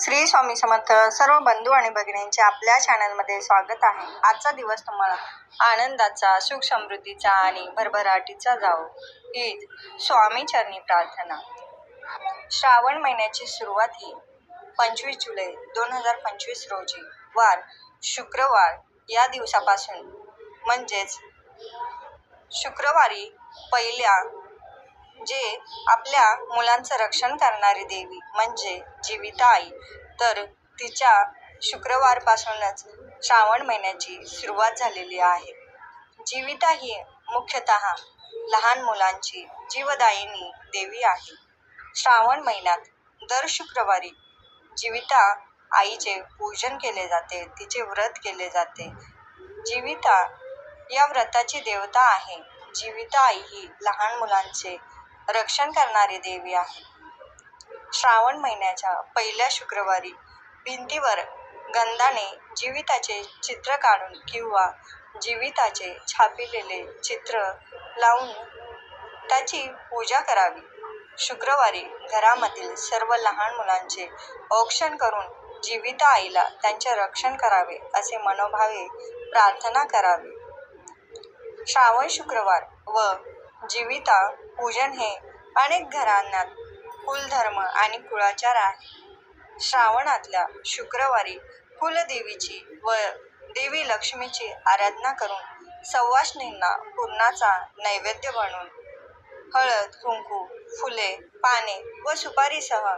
श्री स्वामी समर्थ सर्व बंधू आणि भगिनींचे आपल्या चॅनलमध्ये स्वागत आहे. आजचा दिवस तुम्हाला आनंदाचा सुख समृद्धीचा आणि भरभराटीचा जावो. हीच स्वामी चरणी प्रार्थना. श्रावण महिन्याची सुरुवात ही पंचवीस जुलै दोन हजार पंचवीस रोजी वार शुक्रवार या दिवसापासून. म्हणजेच शुक्रवारी पहिल्या जे आपल्या मुलांचं रक्षण करणारी देवी म्हणजे जीविता आई. तर तिच्या शुक्रवारपासूनच श्रावण महिन्याची सुरुवात झालेली आहे. जीविता ही मुख्यतः लहान मुलांची जीवदायिनी देवी आहे. श्रावण महिन्यात दर शुक्रवारी जीविता आईचे पूजन केले जाते तिचे व्रत केले जाते. जीविता या व्रताची देवता आहे. जीविता आई ही लहान मुलांचे रक्षण करणारी देवी आहे. श्रावण महिन्याच्या पहिल्या शुक्रवारी भिंतीवर गंधाने जीविताचे चित्र काढून किंवा जीविताचे छापिलेले चित्र लावून त्याची पूजा करावी. शुक्रवारी घरामधील सर्व लहान मुलांचे औक्षण करून जीविता आईला त्यांचे रक्षण करावे असे मनोभावे प्रार्थना करावी. श्रावण शुक्रवार व जीविता पूजन हे अनेक घराण्यात कुलधर्म आणि कुळाचार आहे. श्रावणातल्या शुक्रवारी कुलदेवीची व देवी लक्ष्मीची आराधना करून सवाष्णींना पूर्णाचा नैवेद्य बनवून हळद कुंकू फुले पाने व सुपारीसह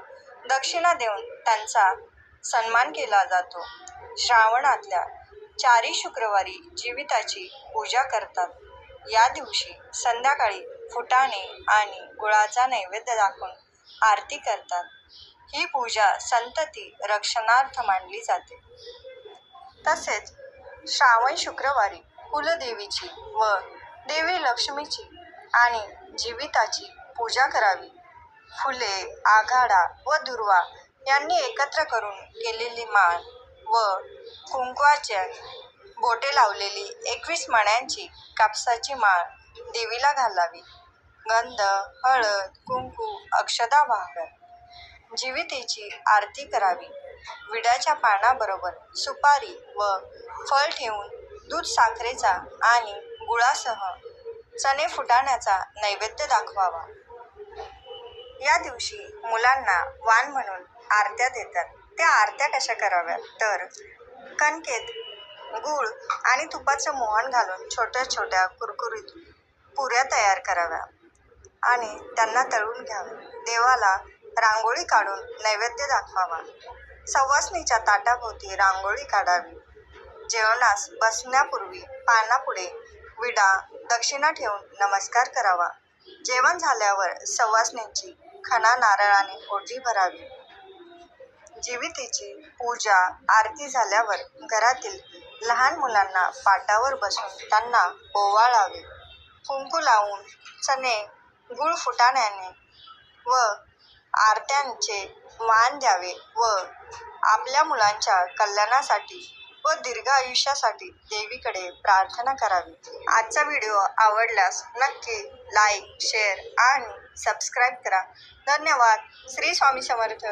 दक्षिणा देऊन त्यांचा सन्मान केला जातो. श्रावणातल्या चारी शुक्रवारी जीविताची पूजा करतात. या दिवशी संध्याकाळी फुटाणे आणि गुळाचा नैवेद्य दाखवून आरती करतात. ही पूजा संतती रक्षणार्थ मानली जाते. तसेच श्रावण शुक्रवारी कुलदेवीची व देवी लक्ष्मीची आणि जीविताची पूजा करावी. फुले आघाडा व दुर्वा यांनी एकत्र करून केलेली माळ व कुंकवाच्या बोटे लावलेली एकवीस मण्यांची कापसाची माळ देवीला घालावी. गंध हळद कुंकू अक्षदा वाहाव्यात जीवितेची आरती करावी. विड्याच्या पानाबरोबर सुपारी व फळ ठेवून दूध साखरेचा आणि गुळासह चणे फुटाण्याचा नैवेद्य दाखवावा. या दिवशी मुलांना वाण म्हणून आरत्या देतात. त्या आरत्या कशा कराव्यात? तर कणकेत गूळ आणि तुपाचं मोहन घालून छोट्या छोट्या कुरकुरीत पुऱ्या तयार कराव्या आणि त्यांना तळून घ्यावे. देवाला रांगोळी काढून नैवेद्य दाखवावा. सवासणीच्या ताटाभोवती रांगोळी काढावी. जेवणास बसण्यापूर्वी पानापुढे विडा दक्षिणा ठेवून नमस्कार करावा. जेवण झाल्यावर सवासणीची खणा नारळाने ओटी भरावी. जीवितेची पूजा आरती झाल्यावर घरातील लहान मुलांना पाटावर बसून त्यांना ओवाळावे. कुंकू लावून चणे गुळ फुटाण्याने व आरत्यांचे मान द्यावे व आपल्या मुलांच्या कल्याणासाठी व दीर्घ आयुष्यासाठी देवीकडे प्रार्थना करावी. आजचा व्हिडिओ आवडल्यास नक्की लाईक शेअर आणि सबस्क्राईब करा. धन्यवाद. श्री स्वामी समर्थ.